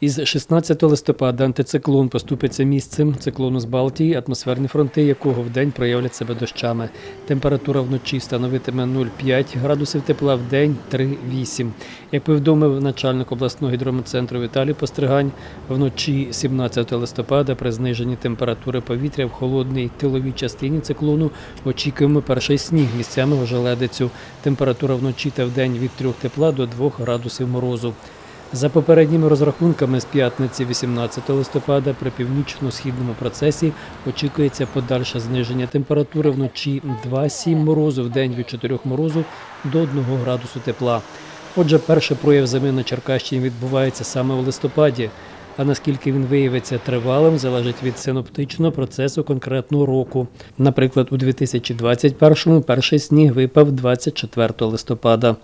Із 16 листопада антициклон поступиться місцем циклону з Балтії, атмосферні фронти якого вдень проявлять себе дощами. Температура вночі становитиме 0,5 градусів тепла, в день 3,8. Як повідомив начальник обласного гідрометцентру Віталій Постригань, вночі 17 листопада при зниженні температури повітря в холодній тиловій частині циклону очікуємо перший сніг, місцями ожеледицю. Температура вночі та вдень від 3 тепла до 2 градусів морозу. За попередніми розрахунками з п'ятниці 18 листопада при північно-східному процесі очікується подальше зниження температури вночі 2-7 морозу, в день від 4 морозу до 1 градусу тепла. Отже, перший прояв зими на Черкащині відбувається саме в листопаді. А наскільки він виявиться тривалим, залежить від синоптичного процесу конкретного року. Наприклад, у 2021-му перший сніг випав 24 листопада.